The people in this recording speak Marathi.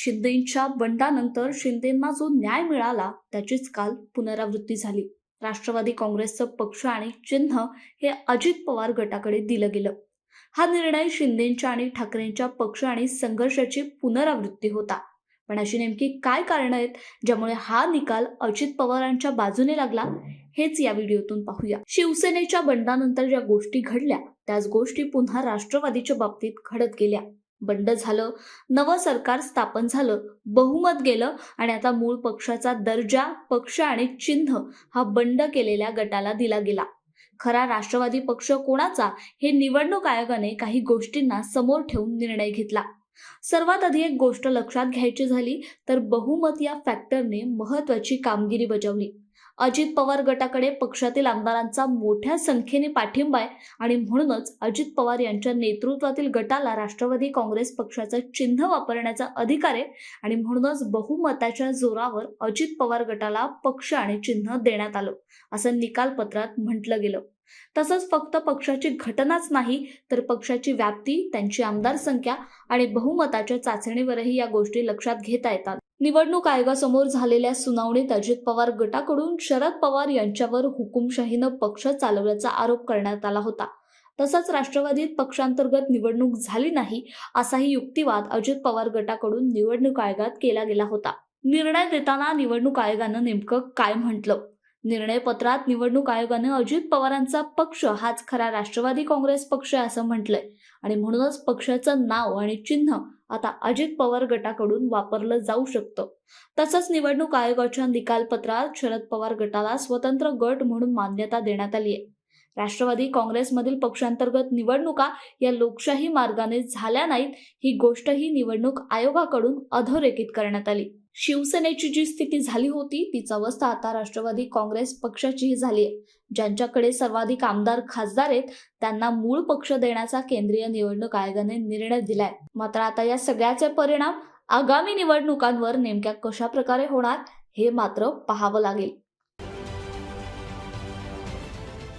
शिंदेंच्या बंडानंतर शिंदेंना जो न्याय मिळाला त्याचीच काल पुनरावृत्ती झाली. राष्ट्रवादी काँग्रेसचं पक्ष आणि चिन्ह हे अजित पवार गटाकडे दिलं गेलं. हा निर्णय शिंदेंच्या आणि ठाकरेंच्या पक्ष आणि संघर्षाची पुनरावृत्ती होता. पण अशी नेमकी काय कारणं आहेत ज्यामुळे हा निकाल अजित पवारांच्या बाजूने लागला हेच या व्हिडिओतून पाहूया. शिवसेनेच्या बंडानंतर ज्या गोष्टी घडल्या त्याच गोष्टी पुन्हा राष्ट्रवादीच्या बाबतीत घडत गेल्या. बंड झालं नवं सरकार स्थापन झालं बहुमत गेलं आणि आता मूळ पक्षाचा दर्जा पक्ष आणि चिन्ह हा बंड केलेल्या गटाला दिला गेला. खरा राष्ट्रवादी पक्ष कोणाचा हे निवडणूक आयोगाने काही गोष्टींना समोर ठेवून निर्णय घेतला. सर्वात आधी एक गोष्ट लक्षात घ्यायची झाली तर बहुमत या फॅक्टरने महत्वाची कामगिरी बजावली. अजित पवार गटाकडे पक्षातील आमदारांचा मोठ्या संख्येने पाठिंबा आहे आणि म्हणूनच अजित पवार यांच्या नेतृत्वातील गटाला राष्ट्रवादी काँग्रेस पक्षाचं चिन्ह वापरण्याचा अधिकार आहे आणि म्हणूनच बहुमताच्या जोरावर अजित पवार गटाला पक्ष आणि चिन्ह देण्यात आलं असं निकालपत्रात म्हटलं गेलं. तसंच फक्त पक्षाची घटनाच नाही तर पक्षाची व्याप्ती त्यांची आमदार संख्या आणि बहुमताच्या चाचणीवरही या गोष्टी लक्षात घेता येतात. निवडणूक आयोगासमोर झालेल्या सुनावणीत अजित पवार गटाकडून शरद पवार यांच्यावर हुकुमशाहीनं पक्ष चालवल्याचा आरोप करण्यात आला होता. तसंच राष्ट्रवादीत पक्षांतर्गत निवडणूक झाली नाही असाही युक्तिवाद अजित पवार गटाकडून निवडणूक आयोगात केला गेला होता. निर्णय देताना निवडणूक आयोगानं नेमकं काय म्हटलं? निर्णय पत्रात निवडणूक आयोगानं अजित पवारांचा पक्ष हाच खरा राष्ट्रवादी काँग्रेस पक्ष आहे असं म्हटलंय. आणि म्हणूनच पक्षाचं नाव आणि चिन्ह आता अजित पवार गटाकडून वापरलं जाऊ शकतं. तसंच निवडणूक आयोगाच्या निकालपत्रात शरद पवार गटाला स्वतंत्र गट म्हणून मान्यता देण्यात आली आहे राष्ट्रवादी काँग्रेसमधील पक्षांतर्गत निवडणुका या लोकशाही मार्गाने झाल्या नाहीत ही गोष्टही निवडणूक आयोगाकडून अधोरेखित करण्यात आली. शिवसेनेची जी स्थिती झाली होती तीच अवस्था आता राष्ट्रवादी काँग्रेस पक्षाचीही झाली आहे. ज्यांच्याकडे सर्वाधिक आमदार खासदार आहेत त्यांना मूळ पक्ष देण्याचा केंद्रीय निवडणूक आयोगाने निर्णय दिलाय. मात्र आता या सगळ्याचे परिणाम आगामी निवडणुकांवर नेमक्या कशा प्रकारे होणार हे मात्र पाहावं लागेल.